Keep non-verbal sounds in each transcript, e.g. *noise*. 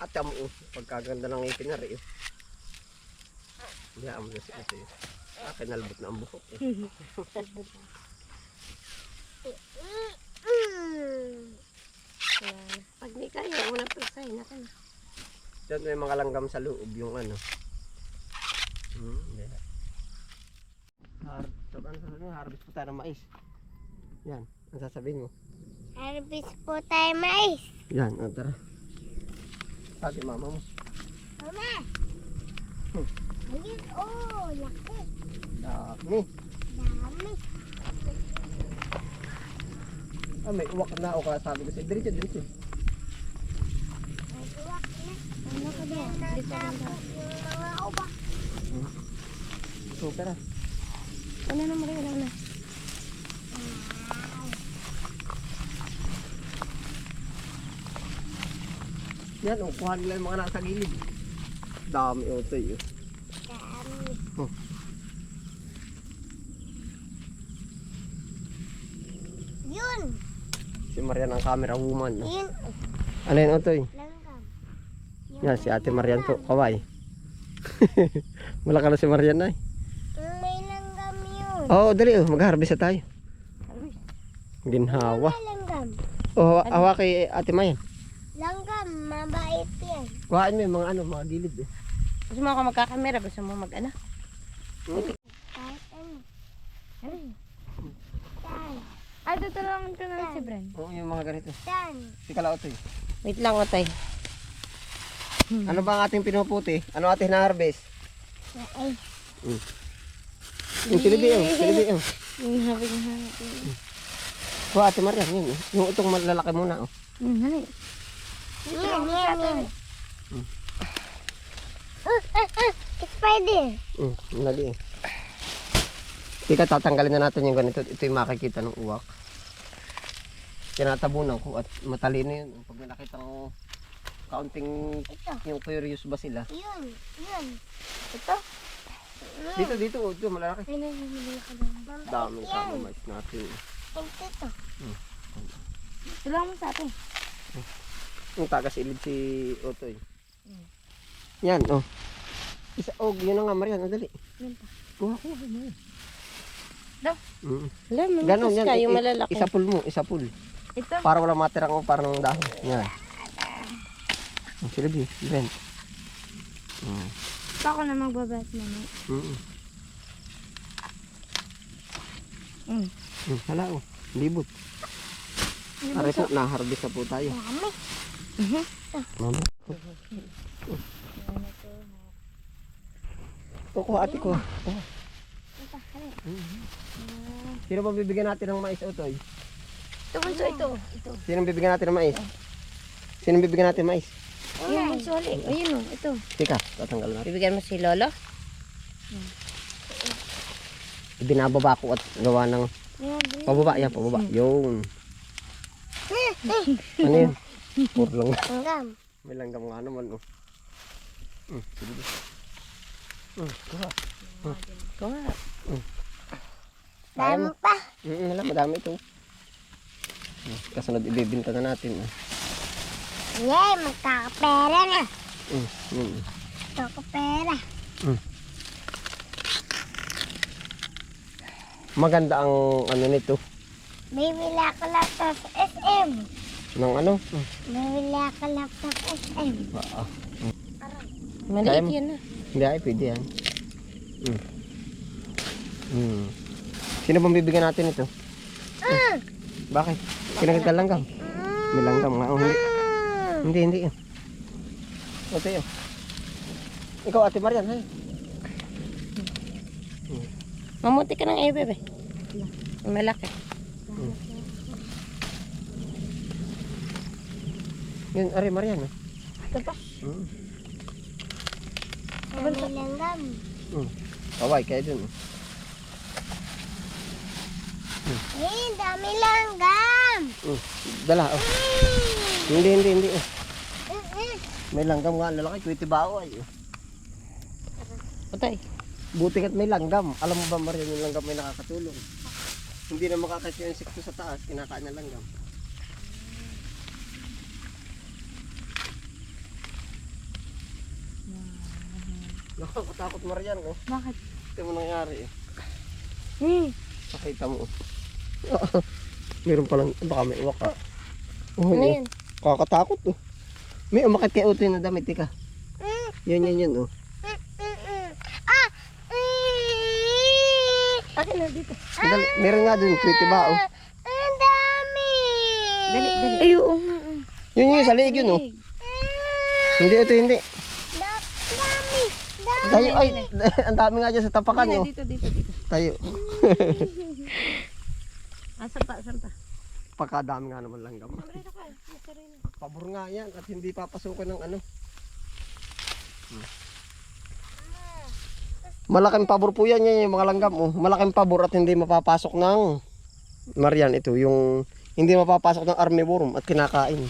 At mo, oh, pagkaganda ng ngipin na rin. Hindi mo na si ate. Ah, kinalbot na ang buhok. Eh. Pag di kaya, unang pagsahin natin. Diyan may mga langgam sa loob yung ano. Hmm, yeah. Har so, ano sasabihin mo? Harvest po tayo ng mais. Yan, ang sasabihin mo. Harvest po tayo mais. Yan, ah, tara. Sabi mama mo. Mama! Hmm. Ayun, oh, laki. Dami. Dami. Ah, may uwak na o kaya sabi ko sa'yo. Diretso, diretso. May tuwak na. Ano ka ba? Natapos yung mga ubak. So, tara. Ano na Maria, ano na? Yan, oh, kuha nila yung mga nasa gilid. Dami o ito yun. Dami. Oh. Yun. Si Marian ang camera woman. No? Yun. Ano yun, Otoy? Langgam. Yun. Yan, si Ate Marian po. Kaway. *laughs* Wala ka na si Marian na eh. May langgam yun. Oo, dali oh. Mag-harvest na tayo. Ginhawa. May langgam. Oh, hawa, hawa kay Ate Mayan. Mabait yan. Kuhaan mo yung mga ano, mga gilid eh. Gusto mo ako magkakamera, gusto mo mag ano? Kahit ano. Ano? Tan. Ay, tutulungan ko na lang si Bren. Oo, yung mga ganito. Tan. Si Kala Otoy. Wait lang, Otay. Ano ba ang ating pinuputi? Ano ating na-harvest? Ay. Yung silibi oh, silibi oh. Yung habi ng hanap. Kuha Ate Marian, yun. Yung utong malalaki muna oh. Yung Yan, yan, yan. Hmm. Mm, lagi. Tika, tatanggalin na natin yung ganito. Ito yung makikita ng uwak. Tinatabunan ko at matalino yun. Pag may nakita ng kaunting Ito. yung curious ba sila. Yun. Yun. Ito? Dito, dito, oh, dito, malalaki. Ay. Mabait Daming sama mais natin. Ito to. Tulungan mo sa atin. Yung taga-silid si Otoy. Yan, oh. Isa, oh, yun na nga, Marian, oh, dali. Yan pa. Kuha, Marian. Daw. Mm. Wala, Ganon, mamitas yan. ka, i- yung i- malalaki. Isa pull mo, isa pull. Ito. Para wala matirang o parang dahon. Yan. Ang silid eh, Ben. Mm. Ito ako na magbabat mo. no? Mm. Mm. Mm, hala oh, libot. Aray po, naharvest na po tayo. Dami. Mama. Oh, kuha ate ko. Mhm. Sino ba bibigyan natin ng mais, Otoy? Ito, bunso, ito. Ito. Sino bibigyan natin ng mais? Sino bibigyan natin ng mais? Yung bunso, ali. Ayun, oh, ito. Tika, tatanggal natin. Bibigyan mo si Lolo? Ibinababa ko at gawa ng pababa. Yan, pababa. Yung. Ano yun? Puro lang. Langgam. May langgam nga naman. Oh. Mm, sige. Mm, kuha. Ito nga. Kaya Dami pa. Mm, wala, madami ito. Mm, Kasunod ibibinta na natin. ah. Yay, magkakapera na. Mm, mm. Magkakapera. Maganda ang ano nito. Bibili ako laptop sa SM. Ng ano? Mm. Bibili ako laptop SM. Ah, ah. Kaya Maliit yan na. Hindi ay, pwede yan. Mm. Mm. Sino bang bibigyan natin ito? Mm. Bakit? Kinaganda langgam. May langgam nga. Oh, hindi. Mm. Hindi, hindi. Ito yun. Ikaw, Ate Marian, ha? Mamuti ka ng bebe. Yung Malaki. Yun, Ari Marian, ha? Ito pa. Mm. Dami langgam. Mm. Kaway, kaya dun. oh. Eh, dami langgam. Mm. Dala, oh. Hindi, hindi, hindi. Oh. Mm, mm. May langgam nga, lalaki, kwiti bao ay. oh. Otay. Buti ka't may langgam. Alam mo ba, Marian, yung langgam may nakakatulong. Hindi na makakasya yung insekto sa taas, kinakain ng langgam. Nakakatakot Marian oh. Bakit? Ito mo nangyari eh. Hmm. Nakita mo. *laughs* Meron palang, baka may uwak ka. Oh, Ano yun. yan? Kakatakot oh. May umakit kay Utoy na damit, tika. Yan, yan, yan oh. Ah! Mm. Akin na dito. Dali, meron nga dun, kwiti ba oh. Ang dami! Dali, dali. Ay, oo nga. Yun yun, sa liig yun oh. Hindi, ito hindi. Tayo, ay, *laughs* ang dami nga dyan sa tapakan oh. Dito, dito, dito. Tayo. *laughs* Asan pa, asan pa? Pagkadami nga naman lang gamot. Pabor nga yan at hindi papasukan ng ano. Hmm. Malaking pabor po yan, yan yung mga langgam. Oh. Malaking pabor at hindi mapapasok ng Marian ito, yung hindi mapapasok ng armyworm at kinakain.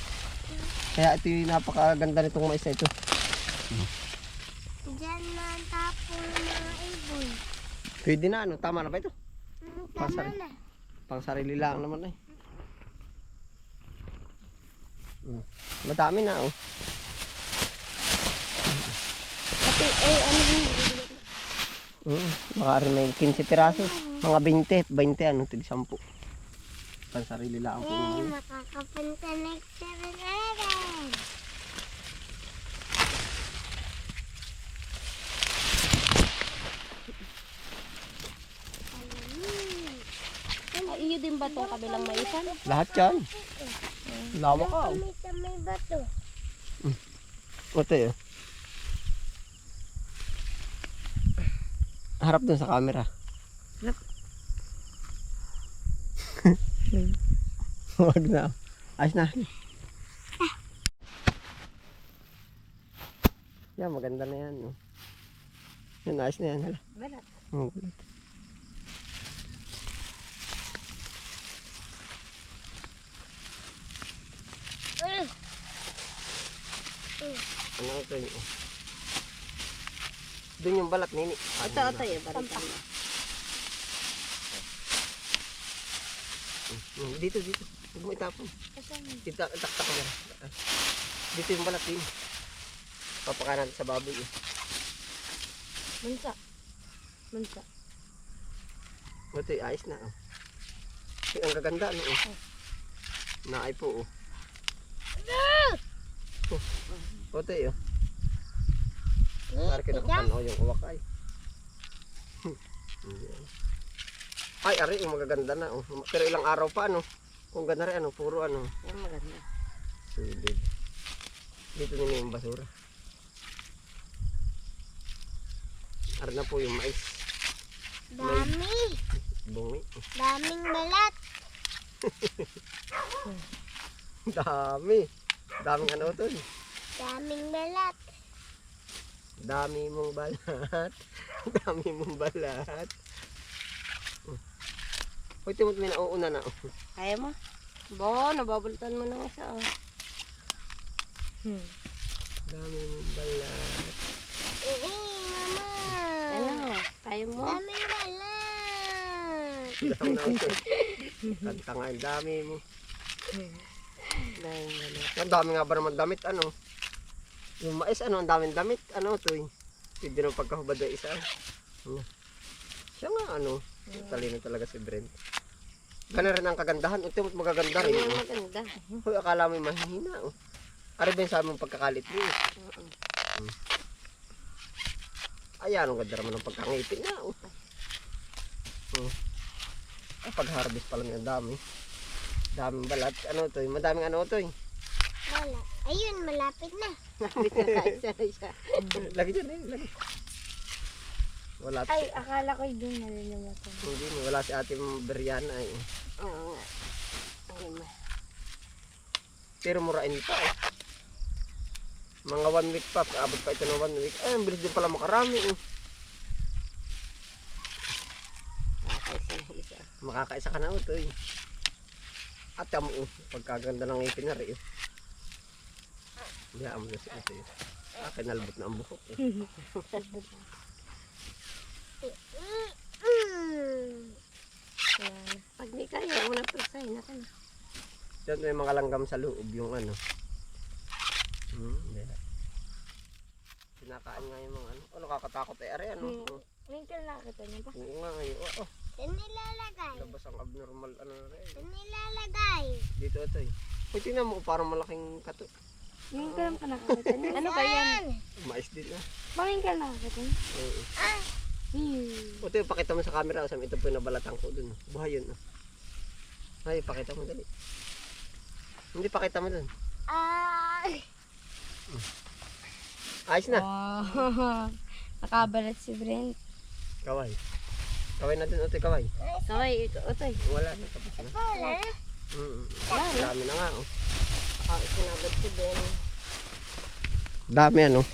Kaya ito yung napakaganda nitong mais na ito. Diyan na tapon mga ibon. Pwede na ano, tama na ba ito? Mm, Pasar. Tama na. Pang sarili lang naman eh. Hmm. Madami na oh. Ate, ay, ano yun? Mm, baka rin may 15 piraso. Mga 20, 20 ano, tig 10. Pansarili lang po. Eh, makakapunta next seven agad. Ay, iyo din ba itong kabilang maisan? Lahat yan. Lawak ka. may bato. Ito yun. Harap dun sa camera. Harap. *laughs* Huwag na. Ayos na. Yan, maganda na yan. No? Yan, ayos na yan. Hala. Balat. Oh, Mm. Ano ito yun? oh. Doon yung balat, nini. Ito, ito yung balikan. Hmm, Dito, dito. Huwag mo itapon. Dito, taktak mo. Ah. Dito yung balat din. Papakanan sa baboy. Eh. Mansa. Mansa. Ito yung ayos na. Oh. Ay, ang gaganda. Ano, oh. Naay po. Oh. Oh. Ito yun. Parang kinakapanaw yung uwak ay. Yan. ay, ari, yung magaganda na. Oh. Pero ilang araw pa, ano. Kung ganda rin, ano, puro ano. Yan maganda. Sulit. Dito nila yung basura. Ari na po yung mais. Dami! Bungi. Daming balat! *laughs* Dami. Daming ano to. Daming balat! Dami mong balat. *laughs* Dami mong balat. Hoy, timot may nauuna na. Kaya mo? Bo, nababulutan mo ng isa. Oh. Hmm. Dami mong balat. Eh, mama! Ano? Kaya mo? Daming balat! Dami ito. Kanta nga, ang dami mo. Dahil wala. Ang dami nga ba naman damit, ano? Yung mais, ano, ang daming damit, ano to eh. Hindi na pagkahubad na isa. Ano? Siya nga, ano, talino talaga si Brent. Ganun rin ang kagandahan. Ito mo magaganda rin. Yan oh. maganda. Hoy, akala mo yung mahihina, oh. Ari ba yung sa aming pagkakalit mo? eh? Oo. Ayan, ang ganda naman ng pagkangipin na, oh. Oh. Ah, pag-harvest pa lang yung dami. Daming balat. Ano to? Madaming ano to? eh. Wala. Ayun, malapit na. Lapit na sa isa. Lagi dyan eh, lagi. Wala. Ay, akala ko yung nalilimutan. Hindi, wala si ate Beriana eh. Oo nga. Ay, ma. Pero murain pa eh. Mga one week pa, abot pa ito ng one week. Ay, ang bilis din pala makarami eh. Na. Makakaisa ka na ito eh. At mo eh, pagkaganda ng ngipin na rin eh. Hindi, amo na siya ito eh. Akin nalbot na ang buhok eh. *laughs* Pag di kaya, unang pagsahin na ka na. Diyan may mga langgam sa loob yung ano. Hmm, hindi. Kinakain nga yung mga ano. Ano kakatakot eh. Are ano. Hmm. Oh. Ngayon ka nakakita niya pa. Oo nga ngayon. Oh, oh. Saan nilalagay? Labas ang abnormal ano na rin. Saan nilalagay? Dito ito eh. Uy, tingnan mo parang malaking kato. Ngayon ka lang pa nakakita niya. Ano ba yan? Mais din na. Bakit ka nakakita niya? Oo. Ah, Hmm. O, ito, pakita mo sa camera. Sam, ito po yung nabalatan ko dun. Buhay yun. oh. Ay, pakita mo dali. Hindi, pakita mo dun. ah, Ayos na. Wow. *laughs* Nakabalat si Brent. Kaway. Kaway na dun, Otoy, kaway. Kaway, otoy. Wala na, tapos na. wala. Mm, Wala na. Dami na nga, oh. Ah, sinabat si Ben. Dami, ano.